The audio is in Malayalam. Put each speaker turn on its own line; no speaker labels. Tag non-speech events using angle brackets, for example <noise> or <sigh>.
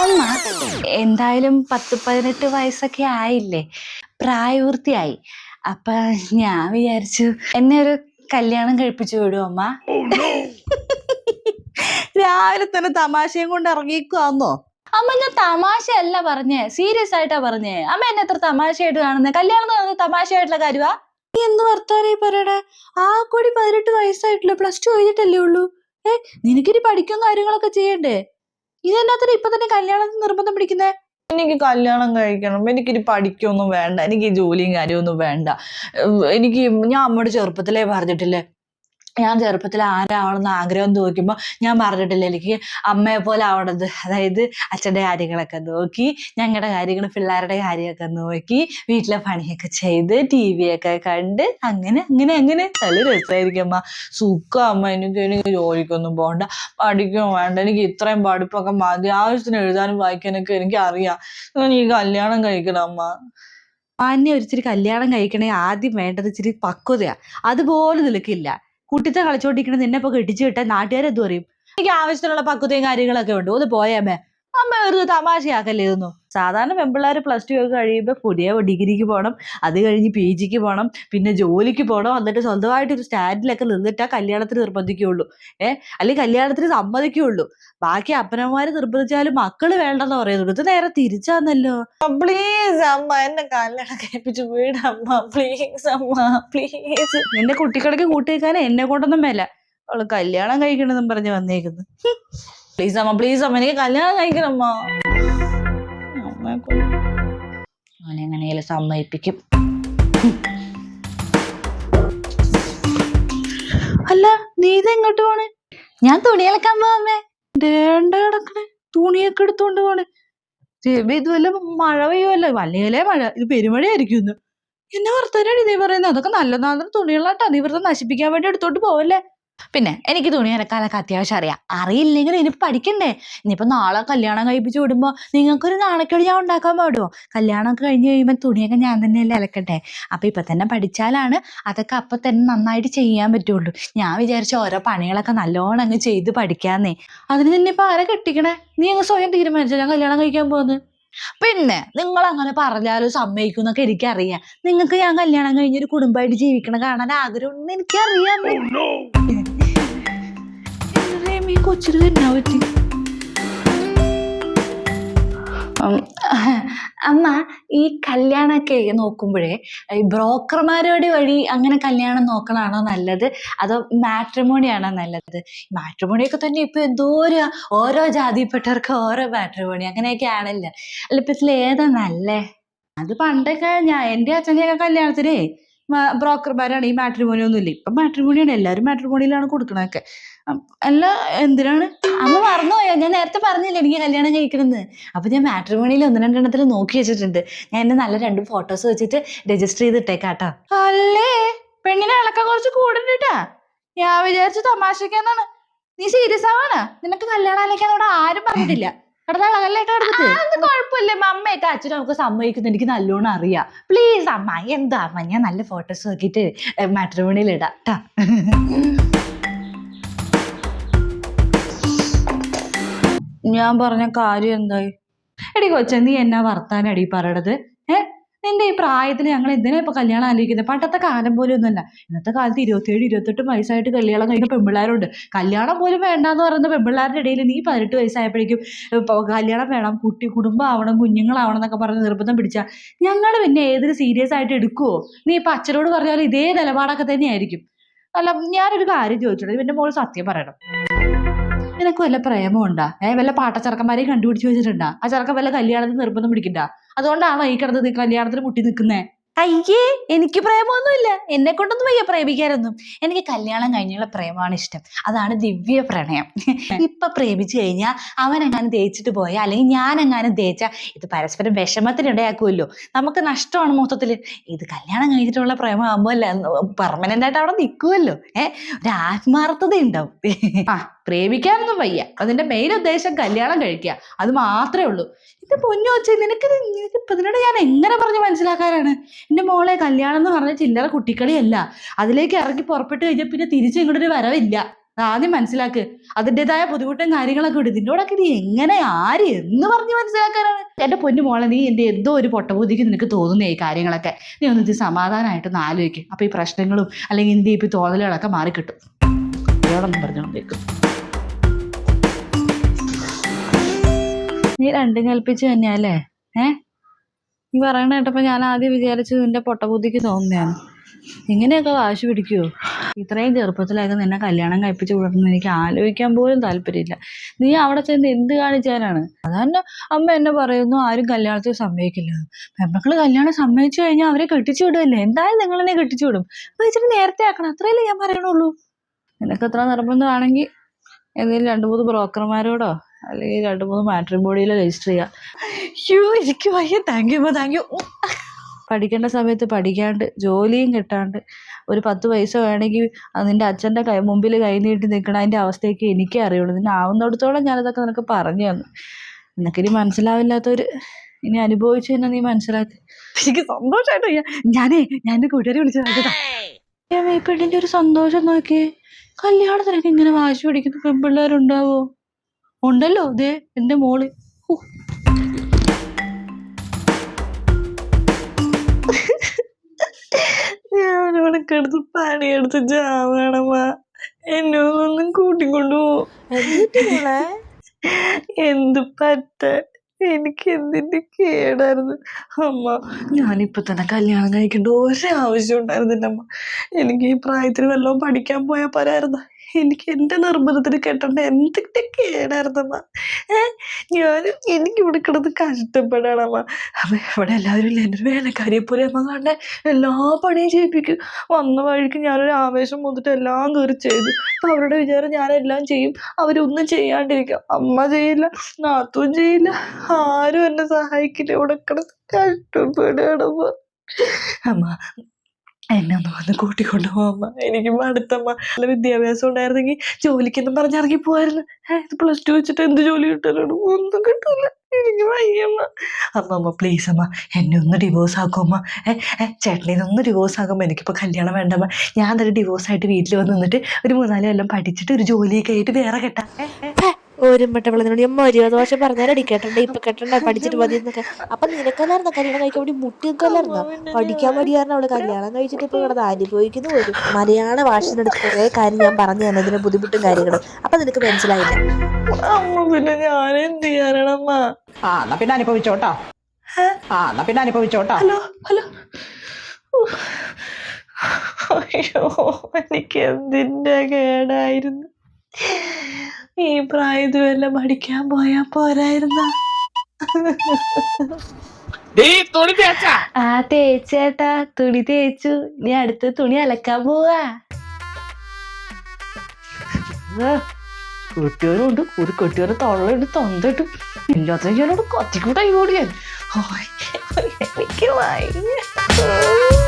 അമ്മ എന്തായാലും പത്ത് പതിനെട്ട് വയസ്സൊക്കെ ആയില്ലേ? പ്രായപൂർത്തിയായി. അപ്പൊ ഞാൻ വിചാരിച്ചു എന്നെ ഒരു കല്യാണം കഴിപ്പിച്ചു വിടും അമ്മ. <laughs>
രാവിലെ തന്നെ തമാശയും കൊണ്ട് ഇറങ്ങിക്കുവാന്നോ
അമ്മ ഞാൻ തമാശയല്ല പറഞ്ഞേ. സീരിയസ് ആയിട്ടാ പറഞ്ഞേ. അമ്മ എന്നെ എത്ര തമാശയായിട്ട് കാണുന്നേ? കല്യാണം എന്ന് തമാശയായിട്ടുള്ള കാര്യമാ
നീ എന്ത് വർത്താനായി പറയണ? ആ കൂടി പതിനെട്ട് വയസ്സായിട്ടില്ല പ്ലസ് ടു കഴിഞ്ഞിട്ടല്ലേ ഉള്ളൂ. ഏ നിനക്കിനി പഠിക്കും കാര്യങ്ങളൊക്കെ ചെയ്യണ്ടേ? ഇതെന്നാത്തിന് ഇപ്പൊ തന്നെ കല്യാണത്തിന് നിർബന്ധം പിടിക്കുന്നേ? എനിക്ക് കല്യാണം കഴിക്കണം. എനിക്കിനി പഠിക്കൊന്നും വേണ്ട. എനിക്ക് ജോലിയും കാര്യമൊന്നും വേണ്ട. എനിക്ക് ഞാൻ അമ്മയുടെ ചെറുപ്പത്തിലേ പറഞ്ഞിട്ടില്ലേ ഞാൻ ചെറുപ്പത്തിൽ ആരാവണമെന്ന് ആഗ്രഹം തോക്കുമ്പോൾ ഞാൻ പറഞ്ഞിട്ടില്ല. എനിക്ക് അമ്മയെ പോലെ ആവണത് അതായത് അച്ഛന്റെ കാര്യങ്ങളൊക്കെ നോക്കി ഞങ്ങളുടെ കാര്യങ്ങൾ പിള്ളേരുടെ കാര്യമൊക്കെ നോക്കി വീട്ടിലെ പണിയൊക്കെ ചെയ്ത് ടി വി ഒക്കെ കണ്ട് അങ്ങനെ അങ്ങനെ അങ്ങനെ. നല്ല രസമായിരിക്കും അമ്മ. സുഖം അമ്മ. എനിക്ക് എനിക്ക് ജോലിക്കൊന്നും പോകണ്ട പഠിക്കും വേണ്ട. എനിക്ക് ഇത്രയും പഠിപ്പൊക്കെ മതി. ആവശ്യത്തിന് എഴുതാനും വായിക്കാനൊക്കെ എനിക്ക് അറിയാം എനിക്ക് കല്യാണം കഴിക്കണം അമ്മ. മാന്യ ഒരിച്ചിരി കല്യാണം കഴിക്കണേ ആദ്യം വേണ്ടത് ഇച്ചിരി പക്വതയാണ് അതുപോലെ നിൽക്കില്ല. കുട്ടിത്തെ കളിച്ചോണ്ടിരിക്കണ നിന്നെ ഇപ്പൊ കെട്ടിച്ചു വിട്ടാൽ നാട്ടുകാരെന്ത് പറയും? എനിക്ക് ആവശ്യത്തിനുള്ള പക്വതയും കാര്യങ്ങളൊക്കെ ഉണ്ട്. ഒന്ന് പോയാമേ അമ്മ ഒരു തമാശയാക്കല്ലേ ഇതൊന്നും സാധാരണ പെമ്പിള്ളേർ പ്ലസ് ടു ഒക്കെ കഴിയുമ്പോൾ പുതിയ ഡിഗ്രിക്ക് പോകണം അത് കഴിഞ്ഞ് പി ജിക്ക് പോകണം പിന്നെ ജോലിക്ക് പോകണം എന്നിട്ട് സ്വന്തമായിട്ട് ഒരു സ്റ്റാൻഡിലൊക്കെ നിന്നിട്ടാ കല്യാണത്തിന് നിർബന്ധിക്കുകയുള്ളൂ. ഏ? അല്ലെങ്കിൽ കല്യാണത്തിന് സമ്മതിക്കുകയുള്ളൂ. ബാക്കി അപ്പനന്മാര് നിർബന്ധിച്ചാലും മക്കൾ വേണ്ടെന്ന് പറയുന്നുള്ളൂ. ഇത് നേരെ തിരിച്ചാന്നല്ലോ. പ്ലീസ് അമ്മ എന്നെ കല്യാണം കഴിപ്പിച്ച് വീടമ്മ പ്ലീസ് അമ്മ പ്ലീസ് എന്റെ കുട്ടികളൊക്കെ കൂട്ടി വെക്കാൻ എന്നെ കൊണ്ടൊന്നും മേല. അവൾ കല്യാണം കഴിക്കണമെന്നും പറഞ്ഞ് വന്നേക്കുന്നു. പ്ലീസ് അമ്മ പ്ലീസ് അമ്മ എനിക്ക് കല്യാണം കഴിക്കണം അമ്മ അമ്മയെ കൊണ്ട്
അവനെ എങ്ങനെയാലും സമ്മതിപ്പിക്കും.
അല്ല നീ ഇത് എങ്ങോട്ട് പോണേ?
ഞാൻ തുണി അലക്കാൻ പോവാമേ
ദേണ്ട കിടക്കണേ. തുണിയൊക്കെ എടുത്തോണ്ട് പോണേ. ചെവി ഇത് വല്ല മഴ പെയ്യുമല്ലോ വല്ലേലേ മഴ. ഇത് പെരുമഴയായിരിക്കും ഇന്ന് എന്നെ വർത്തനാണ് നീ പറയുന്നത് അതൊക്കെ നല്ല നല്ല തുണികളാട്ടാ. നീ വെറുതെ നശിപ്പിക്കാൻ വേണ്ടി എടുത്തോണ്ട് പോവല്ലേ?
പിന്നെ എനിക്ക് തുണി അലക്കാനൊക്കെ അത്യാവശ്യം അറിയാം. അറിയില്ലെങ്കിൽ ഇനി പഠിക്കണ്ടേ? ഇനിയിപ്പോ നാളെ കല്യാണം കഴിപ്പിച്ച് വിടുമ്പോ നിങ്ങൾക്കൊരു നാണക്കേട് ഞാൻ ഉണ്ടാക്കാൻ പാടുമോ കല്യാണമൊക്കെ കഴിഞ്ഞ് കഴിയുമ്പോൾ തുണിയൊക്കെ ഞാൻ തന്നെയല്ലേ അലക്കട്ടെ? അപ്പൊ ഇപ്പൊ തന്നെ പഠിച്ചാലാണ് അതൊക്കെ അപ്പൊ തന്നെ നന്നായിട്ട് ചെയ്യാൻ പറ്റുള്ളൂ. ഞാൻ വിചാരിച്ച ഓരോ പണികളൊക്കെ നല്ലോണം അങ്ങ് ചെയ്ത് പഠിക്കാന്നേ.
അതിന് നിന്നെ ഇപ്പൊ ആരെ കെട്ടിക്കണേ? നീ അങ്ങ് സ്വയം തീരുമാനിച്ചോ? ഞാൻ കല്യാണം കഴിക്കാൻ പോകുന്നത്
പിന്നെ നിങ്ങൾ അങ്ങനെ പറഞ്ഞാലും സമ്മതിക്കുന്നൊക്കെ എനിക്കറിയാം. നിങ്ങൾക്ക് ഞാൻ കല്യാണം കഴിഞ്ഞൊരു കുടുംബമായിട്ട് ജീവിക്കണ കാണാൻ ആഗ്രഹം എനിക്കറിയാം.
ഈ <laughs> കൊച്ചിന് എന്നാ പറ്റി?
അമ്മ ഈ കല്യാണമൊക്കെ നോക്കുമ്പോഴേ ഈ ബ്രോക്കർമാരോട് വഴി അങ്ങനെ കല്യാണം നോക്കണതാണോ നല്ലത്? അതോ മാട്രിമോണിയാണോ നല്ലത്? മാട്രിമോണിയൊക്കെ തന്നെ ഇപ്പൊ എന്തോ ഒരു ഓരോ ജാതിപ്പെട്ടവർക്ക് ഓരോ മാട്രിമോണി അങ്ങനെയൊക്കെ ആണല്ലോ അല്ല ഇപ്പൊ ഇതിൽ ഏതാ നല്ലേ?
അത് പണ്ടൊക്കെ ഞാൻ എന്റെ അച്ഛന്റെയൊക്കെ കല്യാണത്തിനേ ബ്രോക്കർമാരാണ് ഈ മാട്രിമോണി ഒന്നും ഇല്ല ഇപ്പം മാട്രിമോണിയാണ് എല്ലാവരും മാട്രിമോണിയിലാണ് കൊടുക്കണതൊക്കെ. അല്ല എന്തിനാണ്?
അമ്മ മറന്നുപോയോ ഞാൻ നേരത്തെ പറഞ്ഞില്ലേ എനിക്ക് കല്യാണം കഴിക്കണമെന്ന്. അപ്പൊ ഞാൻ മാട്രിമോണിയിൽ ഒന്ന് രണ്ടെണ്ണത്തിൽ നോക്കി വെച്ചിട്ടുണ്ട്. ഞാൻ എന്നെ നല്ല രണ്ട് ഫോട്ടോസ് വെച്ചിട്ട് രജിസ്റ്റർ ചെയ്തിട്ടേക്കാട്ടോ.
അല്ലേ? പെണ്ണിനെ ഇളക്കം കുറച്ച് കൂടുന്നുട്ടാ ഞാൻ വിചാരിച്ചു തമാശക്കാന്നാണ്. നീ സീരിയസ് ആവാണ് നിനക്ക് കല്യാണം അലക്കാൻ അവിടെ ആരും പറഞ്ഞിട്ടില്ല.
കുഴപ്പമില്ല. അമ്മയൊക്കെ അച്ഛനും നമുക്ക് സമ്മതിക്കുന്നു എനിക്ക് നല്ലോണം അറിയാം. പ്ലീസ് അമ്മ എന്താ അമ്മ? ഞാൻ നല്ല ഫോട്ടോസ് നോക്കിയിട്ട് മാട്രിമോണിയിൽ ഇടാം.
ഞാൻ പറഞ്ഞ കാര്യം എന്തായി? എടി കൊച്ചേ നീ എന്നാ വർത്താനടി പറയണത്? നിന്റെ ഈ പ്രായത്തിൽ ഞങ്ങൾ എന്തിനാ ഇപ്പൊ കല്യാണം ആലോചിക്കുന്നത് പണ്ടത്തെ കാലം പോലും ഒന്നുമല്ല ഇന്നത്തെ കാലത്ത് ഇരുപത്തിയേഴ് ഇരുപത്തെട്ട് വയസ്സായിട്ട് കല്യാണം കഴിക്കുന്ന പെമ്പിള്ളേരുണ്ട്. കല്യാണം പോലും വേണ്ടാന്ന് പറയുന്ന പെമ്പിള്ളേരുടെ ഇടയിൽ നീ പതിനെട്ട് വയസ്സായപ്പോഴേക്കും കല്യാണം വേണം കുട്ടി കുടുംബം ആവണം കുഞ്ഞുങ്ങളാവണം എന്നൊക്കെ പറഞ്ഞ് നിർബന്ധം പിടിച്ചാൽ ഞങ്ങൾ പിന്നെ ഏതൊരു സീരിയസ് ആയിട്ട് എടുക്കുവോ? നീ ഇപ്പൊ അച്ഛനോട് പറഞ്ഞാൽ ഇതേ നിലപാടൊക്കെ തന്നെയായിരിക്കും. അല്ല ഞാനൊരു കാര്യം ചോദിച്ചോളൂ ഇവന്റെ മോൾ സത്യം പറയണം. നിനക്ക് വല്ല പ്രേമമുണ്ടാ ഏ വല്ല പാട്ടച്ചെറുക്കന്മാരെയും കണ്ടുപിടിച്ച് വെച്ചിട്ടുണ്ടാ? ആ ചെറുക്കൻ വല്ല കല്യാണത്തിന് നിർബന്ധം പിടിക്കണ്ട? അതുകൊണ്ടാണോ ഈ കിടന്ന് കല്യാണത്തിന് മുട്ടി നിൽക്കുന്നേ
അയ്യേ എനിക്ക് പ്രേമമൊന്നുമില്ല. എന്നെ കൊണ്ടൊന്നും വയ്യ പ്രേമിക്കാനൊന്നും. എനിക്ക് കല്യാണം കഴിഞ്ഞുള്ള പ്രേമമാണ് ഇഷ്ടം. അതാണ് ദിവ്യ പ്രണയം. ഇപ്പൊ പ്രേമിച്ചു കഴിഞ്ഞാൽ അവൻ എങ്ങാനും തേച്ചിട്ട് പോയാൽ അല്ലെങ്കിൽ ഞാൻ എങ്ങാനും തേച്ചാൽ ഇത് പരസ്പരം വിഷമത്തിനിടയാക്കുമല്ലോ നമുക്ക് നഷ്ടമാണ് മൊത്തത്തിൽ ഇത് കല്യാണം കഴിഞ്ഞിട്ടുള്ള പ്രേമം ആകുമ്പോൾ അല്ല പെർമനന്റ് ആയിട്ട് അവിടെ നിൽക്കുമല്ലോ ഏഹ് ഒരു ആത്മാർത്ഥത ഉണ്ടാവും
ആ. പ്രേമിക്കാനൊന്നും വയ്യ. അതിന്റെ മെയിൻ ഉദ്ദേശം കല്യാണം കഴിക്കുക. അത് മാത്രമേ ഉള്ളൂ. ഇത് പൊന്നു വെച്ച് നിനക്ക് ഇത് നിനക്ക് ഇപ്പൊ ഇതിനോട് ഞാൻ എങ്ങനെ പറഞ്ഞ് മനസ്സിലാക്കാനാണ്? എന്റെ മോളെ കല്യാണം എന്ന് പറഞ്ഞ ചില്ലറ കുട്ടിക്കളിയല്ല. അതിലേക്ക് ഇറങ്ങി പുറപ്പെട്ട് കഴിഞ്ഞാൽ പിന്നെ തിരിച്ചു ഇങ്ങോട്ടൊരു വരവില്ല. ആദ്യം മനസ്സിലാക്ക്. അതിന്റെതായ ബുദ്ധിമുട്ടും കാര്യങ്ങളൊക്കെ ഉണ്ട്. നിന്നോടൊക്കെ നീ എങ്ങനെ ആര് എന്ന് പറഞ്ഞ് മനസ്സിലാക്കാനാണ്. എന്റെ പൊന്നു മോളെ നീ എന്റെ എന്തോ ഒരു പൊട്ടബുദ്ധിക്ക് നിനക്ക് തോന്നുന്ന ഈ കാര്യങ്ങളൊക്കെ. നീ ഒന്ന് സമാധാനമായിട്ടൊന്ന് ആലോചിക്കും. അപ്പൊ ഈ പ്രശ്നങ്ങളും അല്ലെങ്കിൽ ഇന്ത്യ ഇപ്പൊ തോന്നലുകളൊക്കെ മാറിക്കിട്ടും. പറഞ്ഞുകൊണ്ടിരിക്കും
നീ രണ്ടും കൽപ്പിച്ചു തന്നെയാ അല്ലേ? ഏ? നീ പറയണ കേട്ടപ്പോ ഞാൻ ആദ്യം വിചാരിച്ചു നിന്റെ പൊട്ടബുദ്ധിക്ക് തോന്നുന്നതാണ് ഇങ്ങനെയൊക്കെ വാശി പിടിക്കുവോ ഇത്രയും ചെറുപ്പത്തിലൊക്കെ നിന്നെ കല്യാണം കഴിപ്പിച്ച് വിടണമെന്ന് എനിക്ക് ആലോചിക്കാൻ പോലും താല്പര്യമില്ല. നീ അവിടെ ചെന്ന് എന്ത് കാണിച്ചാലാണ്? അതന്നെ അമ്മ എന്നെ പറയുന്നു ആരും കല്യാണത്തിൽ സമ്മതിക്കില്ല. പെമ്മക്കൾ കല്യാണം സമ്മതിച്ചു കഴിഞ്ഞാൽ അവരെ കെട്ടിച്ചു വിടുമല്ലേ എന്തായാലും നിങ്ങൾ എന്നെ കെട്ടിച്ചു വിടും. അപ്പൊ ഇച്ചിരി നേരത്തെ ആക്കണം. അത്രയല്ലേ ഞാൻ പറയണുള്ളൂ. നിനക്ക് എത്ര നിർബന്ധമാണെങ്കിൽ ഏതെങ്കിലും രണ്ട് മൂന്ന് ബ്രോക്കർമാരോടോ അല്ലെങ്കിൽ രണ്ട് മൂന്ന് മാട്രിമോണിയിൽ രജിസ്റ്റർ ചെയ്യുക
അയ്യോ എനിക്ക് വയ്യ. താങ്ക് യു താങ്ക് യു
പഠിക്കേണ്ട സമയത്ത് പഠിക്കാണ്ട് ജോലിയും കിട്ടാണ്ട് ഒരു പത്ത് പൈസ വേണമെങ്കിൽ നിന്റെ അച്ഛന്റെ കൈ മുമ്പിൽ കൈ നീട്ടി നിൽക്കണ അതിന്റെ അവസ്ഥയൊക്കെ എനിക്കേ അറിയുള്ളൂ. നിന്നെ ആവുന്നിടത്തോളം ഞാനതൊക്കെ നിനക്ക് പറഞ്ഞു തന്നു. നിനക്കിനി മനസ്സിലാവില്ലാത്തവർ ഇനി അനുഭവിച്ചു തന്നെ നീ മനസ്സിലാക്കി.
എനിക്ക് സന്തോഷമായിട്ട് ഞാനേ ഞാൻ എന്റെ കൂട്ടുകാരെ വിളിച്ചു കേട്ടാ
ഈ പെണ്ണിന്റെ ഒരു സന്തോഷം നോക്കിയേ. കല്യാണത്തിനൊക്കെ ഇങ്ങനെ വാശി പിടിക്കുന്ന പെൺപിള്ളേരുണ്ടാവോ? ഉണ്ടല്ലോ ദേ എന്റെ മോൾ. ഹൂ.
ഞാനിവിടെ കിടന്ന് പണിയെടുത്ത് ജാവണമ്മ എന്നെ ഒന്നും കൂട്ടിക്കൊണ്ടുപോ എന്ത് പറ്റ. എനിക്ക് എന്തിന്റെ കേടായിരുന്നു. അമ്മ ഞാനിപ്പോ തന്നെ കല്യാണം കഴിക്കേണ്ട ഒരാവശ്യം ഉണ്ടായിരുന്നില്ല അമ്മ എനിക്ക് ഈ പ്രായത്തിൽ വല്ലതും പഠിക്കാൻ പോയാൽ പോരായിരുന്നു? എനിക്ക് എന്റെ നിർബന്ധത്തിന് കെട്ടേണ്ട എന്തിന്റെ കേടായിരുന്നമ്മ? ഞാൻ എനിക്ക് ഇവിടെ കിടന്ന് കഷ്ടപ്പെടാണമ്മ. അമ്മ ഇവിടെ എല്ലാവരും ഇല്ല? എന്റെ വേലക്കാരിയെ പോലെ അമ്മ കണ്ടെ. എല്ലാ പണിയും ചെയ്യിപ്പിക്കും. വന്ന വഴിക്ക് ഞാനൊരു ആവേശം വന്നിട്ട് എല്ലാം കയറി ചെയ്തു. അപ്പൊ അവരുടെ വിചാരം ഞാനെല്ലാം ചെയ്യും. അവരൊന്നും ചെയ്യാണ്ടിരിക്കും. അമ്മ ചെയ്യില്ല നാത്തും ചെയ്യില്ല. ആരും എന്നെ സഹായിക്കില്ല. ഇവിടെ കിടന്ന് കഷ്ടപ്പെടുകയാണമ്മ. അമ്മ എന്നെ ഒന്ന് വന്ന് കൂട്ടിക്കൊണ്ടു പോവാമ്മ. എനിക്ക് അടുത്തമ്മ നല്ല വിദ്യാഭ്യാസം ഉണ്ടായിരുന്നെങ്കിൽ ജോലിക്കെന്നും പറഞ്ഞ് ഇറങ്ങി പോവായിരുന്നു. ഏ, ഇത് പ്ലസ് ടു വെച്ചിട്ട് എന്ത് ജോലി കിട്ടാനാണ്? ഒന്നും കിട്ടൂല. എനിക്ക് വയ്യമ്മ. അമ്മ അമ്മ പ്ലീസ് അമ്മ എന്നെ ഒന്ന് ഡിവോഴ്സ് ആക്കും അമ്മ ഏ ചേട്ടനെ ഒന്ന് ഡിവോഴ്സ് ആക്കുമ്പോൾ എനിക്കിപ്പോൾ കല്യാണം വേണ്ടമ്മ. ഞാൻ തന്നെ ഡിവോഴ്സ് ആയിട്ട് വീട്ടിൽ വന്ന് നിന്നിട്ട് ഒരു മൂന്നാൽ കൊല്ലം പഠിച്ചിട്ട് ഒരു ജോലിയൊക്കെ ആയിട്ട് വേറെ കെട്ടാം. ഏ, അമ്മ
ഒരു മര്യാദ ദോഷം പറഞ്ഞാലടി കേട്ടണ്ട ഇപ്പൊ കേട്ടണ്ട പഠിച്ചിട്ട് മതി എന്നൊക്കെ അപ്പൊ നിനക്കല്ലായിരുന്ന കല്യാണം കഴിക്കാൻ വേണ്ടി മുട്ടി നിൽക്കല്ലായിരുന്ന പഠിക്കാൻ മടിയായിരുന്നു അവൾ. കല്യാണം കഴിച്ചിട്ട് ഇപ്പൊ കിടന്ന് അനുഭവിക്കുന്നു. പോലും മലയാള ഭാഷയുടെ കുറെ കാര്യം ഞാൻ പറഞ്ഞു തന്നെ. ഇതിന്റെ ബുദ്ധിമുട്ടും കാര്യങ്ങളും. അപ്പൊ നിനക്ക് മനസ്സിലായില്ല.
അമ്മ പിന്നെ ഞാൻ എന്ത് ചെയ്യാനാണമ്മ?
ആ എന്നാ പിന്നെ അനുഭവിച്ചോട്ടോ. ആ എന്നാ പിന്നെ അനുഭവിച്ചോട്ടോ.
Hello hello. അയ്യോ എനിക്ക് എന്തിന്റെ കേടായിരുന്നു? ഈ പ്രായത്തിൽ പഠിക്കാൻ പോയാ പോരായിരുന്ന? ആ തേച്ചേട്ടാ. തുണി തേച്ചു. നീ അടുത്ത തുണി അലക്കാൻ പോവാ. കെട്ടിയവരുണ്ട് ഒരു കെട്ടിയവരെ തൊള്ളുണ്ട് തൊണ്ടിട്ട് ഇല്ലാത്ത ഞാനോട് കത്തിക്കൂട്ടായി ഓടിയാൻ എനിക്ക് വയ്യ